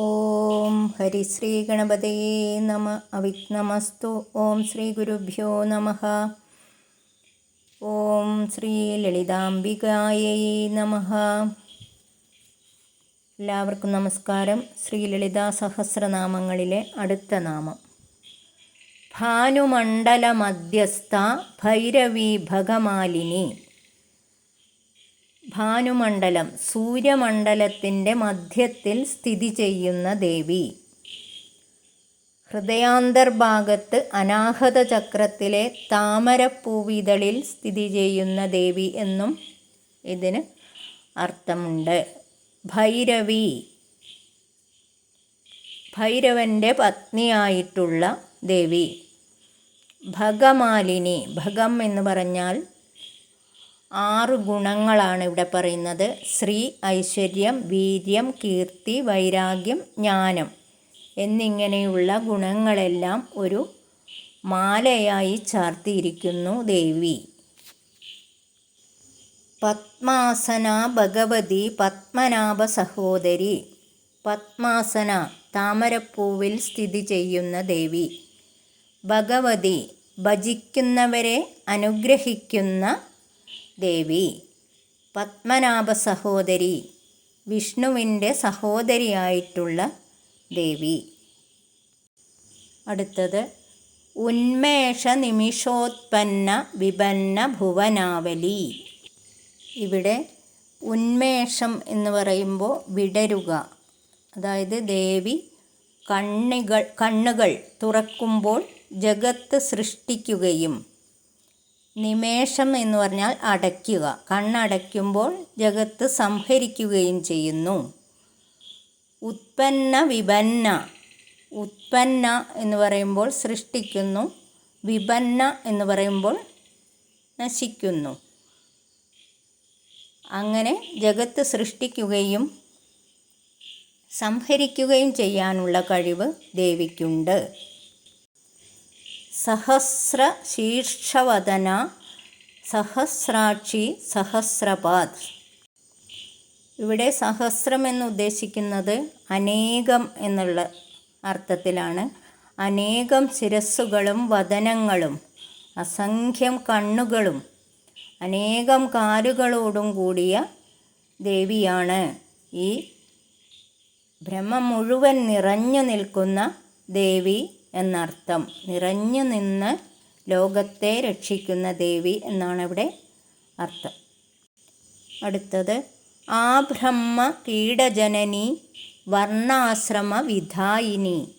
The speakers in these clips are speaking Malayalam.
ഓം ഹരിശ്രീ ഗണപതേ നമ അവിഘ്നമസ്തു ഓം ശ്രീ ഗുരുഭ്യോ നമ ഓം ശ്രീ ലളിതാംബികായേ നമ എല്ലാവർക്കും നമസ്കാരം. ശ്രീ ലളിതാ സഹസ്രനാമങ്ങളിലെ അടുത്ത നാമം. ഭാനുമണ്ഡലമധ്യസ്ഥ ഭൈരവി ഭഗമാലിനി. ഭാനുമണ്ഡലം സൂര്യമണ്ഡലത്തിന്റെ മധ്യത്തിൽ സ്ഥിതി ചെയ്യുന്ന ദേവി. ഹൃദയാന്തർഭാഗത്ത് അനാഹത ചക്രത്തിലെ താമരപ്പൂവിതളിൽ സ്ഥിതി ചെയ്യുന്ന ദേവി എന്നും ഇതിന് അർത്ഥമുണ്ട്. ഭൈരവി. ഭൈരവന്റെ പത്നിയായിട്ടുള്ള ദേവി. ഭഗമാലിനി. ഭഗം എന്ന് പറഞ്ഞാൽ ആറ് ഗുണങ്ങളാണ് ഇവിടെ പറയുന്നത്. ശ്രീ ഐശ്വര്യം വീര്യം കീർത്തി വൈരാഗ്യം ജ്ഞാനം എന്നിങ്ങനെയുള്ള ഗുണങ്ങളെല്ലാം ഒരു മാലയായി ചാർത്തിയിരിക്കുന്നു ദേവി. പത്മാസന ഭഗവതി പത്മനാഭ സഹോദരി. പത്മാസന താമരപ്പൂവിൽ സ്ഥിതി ചെയ്യുന്ന ദേവി. ഭഗവതി ഭജിക്കുന്നവരെ അനുഗ്രഹിക്കുന്ന ദേവി. പത്മനാഭ സഹോദരി വിഷ്ണുവിന്റെ സഹോദരിയായിട്ടുള്ള ദേവി. അടുത്തത് ഉന്മേഷ നിമിഷോത്പന്ന വിപന്ന ഭുവനാവലി. ഇവിടെ ഉന്മേഷം എന്ന് പറയുമ്പോൾ വിടരുക. അതായത് ദേവി കണ്ണികൾ കണ്ണുകൾ തുറക്കുമ്പോൾ ജഗത്ത് സൃഷ്ടിക്കുകയും നിമേഷം എന്ന് പറഞ്ഞാൽ അടയ്ക്കുക. കണ്ണടയ്ക്കുമ്പോൾ ജഗത്ത് സംഹരിക്കുകയും ചെയ്യുന്നു. ഉത്പന്ന വിപന്ന. ഉത്പന്ന എന്ന് പറയുമ്പോൾ സൃഷ്ടിക്കുന്നു. വിപന്ന എന്ന് പറയുമ്പോൾ നശിക്കുന്നു. അങ്ങനെ ജഗത്ത് സൃഷ്ടിക്കുകയും സംഹരിക്കുകയും ചെയ്യാനുള്ള കഴിവ് ദേവിക്കുണ്ട്. സഹസ്ര ശീർഷവദന സഹസ്രാക്ഷി സഹസ്രപാദ്. ഇവിടെ സഹസ്രം എന്ന് ഉദ്ദേശിക്കുന്നത് അനേകം എന്നുള്ള അർത്ഥത്തിലാണ്. അനേകം ശിരസ്സുകളും വദനങ്ങളും അസംഖ്യം കണ്ണുകളും അനേകം കാലുകളോടും കൂടിയ ദേവിയാണ്. ഈ ബ്രഹ്മം മുഴുവൻ നിറഞ്ഞു നിൽക്കുന്ന ദേവി എന്നർത്ഥം. നിറഞ്ഞു നിന്ന് ലോകത്തെ രക്ഷിക്കുന്ന ദേവി എന്നാണ് ഇവിടെ അർത്ഥം. അടുത്തത് ആ ബ്രഹ്മ കീടജനനി വർണാശ്രമ വിധായിനി.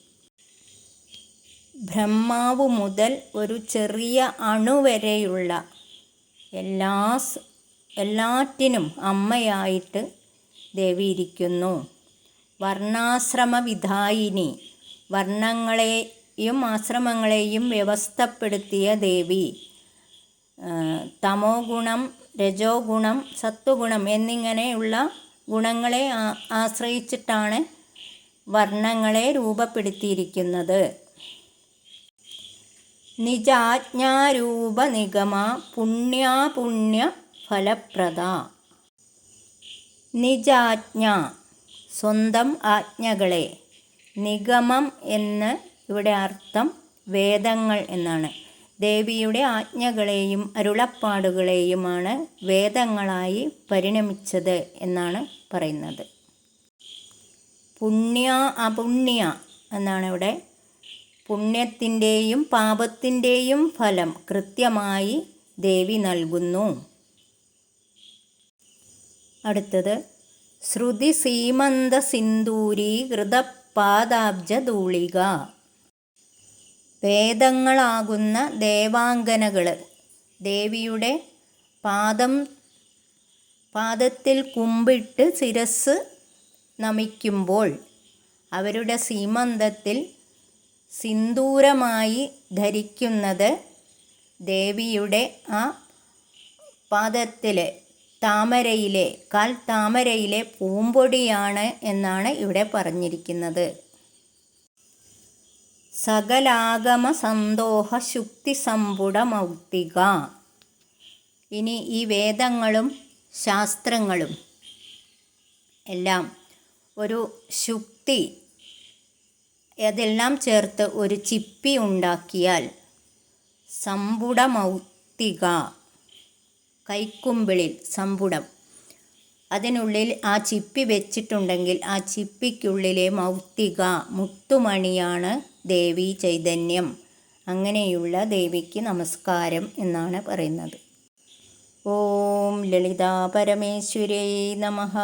ബ്രഹ്മാവ് മുതൽ ഒരു ചെറിയ അണുവരെയുള്ള എല്ലാ എല്ലാറ്റിനും അമ്മയായിട്ട് ദേവി ഇരിക്കുന്നു വർണാശ്രമ വിധായിനി. വർണങ്ങളെയും ആശ്രമങ്ങളെയും വ്യവസ്ഥപ്പെടുത്തിയ ദേവി. തമോ ഗുണം രജോ ഗുണം സത്വഗുണം എന്നിങ്ങനെയുള്ള ഗുണങ്ങളെ ആശ്രയിച്ചിട്ടാണ് വർണങ്ങളെ രൂപപ്പെടുത്തിയിരിക്കുന്നത്. നിജാജ്ഞാരൂപ നിഗമ പുണ്യാപുണ്യ ഫലപ്രദ. നിജാജ്ഞ സ്വന്തം ആജ്ഞകളെ നിഗമം എന്ന് ഇവിടെ അർത്ഥം വേദങ്ങൾ എന്നാണ്. ദേവിയുടെ ആജ്ഞകളെയും അരുളപ്പാടുകളെയുമാണ് വേദങ്ങളായി പരിണമിച്ചത് എന്നാണ് പറയുന്നത്. പുണ്യ അപുണ്യ എന്നാണ് ഇവിടെ. പുണ്യത്തിന്റെയും പാപത്തിന്റെയും ഫലം കൃത്യമായി ദേവി നൽകുന്നു. അടുത്തത് ശ്രുതി സീമന്ത സിന്ദൂരി ഹൃതപാദാബ്ജധൂളിക വേദങ്ങളാകുന്ന ദേവാംഗനകൾ ദേവിയുടെ പാദം പാദത്തിൽ കുമ്പിട്ട് ശിരസ് നമിക്കുമ്പോൾ അവരുടെ സീമന്തത്തിൽ സിന്ദൂരമായി ധരിക്കുന്നത് ദേവിയുടെ ആ പാദത്തിലെ താമരയിലെ കാൽ താമരയിലെ പൂമ്പൊടിയാണ് എന്നാണ് ഇവിടെ പറഞ്ഞിരിക്കുന്നത്. സകലാഗമ സന്തോഹ ശുക്തി സമ്പുടമൗക്തിക ഇനി ഈ വേദങ്ങളും ശാസ്ത്രങ്ങളും എല്ലാം ഒരു ശുക്തി അതെല്ലാം ചേർത്ത് ഒരു ചിപ്പി ഉണ്ടാക്കിയാൽ സമ്പുടമൗക്തിക. കൈക്കുമ്പിളിൽ സമ്പുടം. അതിനുള്ളിൽ ആ ചിപ്പി വെച്ചിട്ടുണ്ടെങ്കിൽ ആ ചിപ്പിക്കുള്ളിലെ മൗക്തിക മുത്തുമണിയാണ് ദേവി ചൈതന്യം. അങ്ങനെയുള്ള ദേവിക്ക് നമസ്കാരം എന്നാണ് പറയുന്നത്. ഓം ലളിതാ പരമേശ്വരേ നമഃ.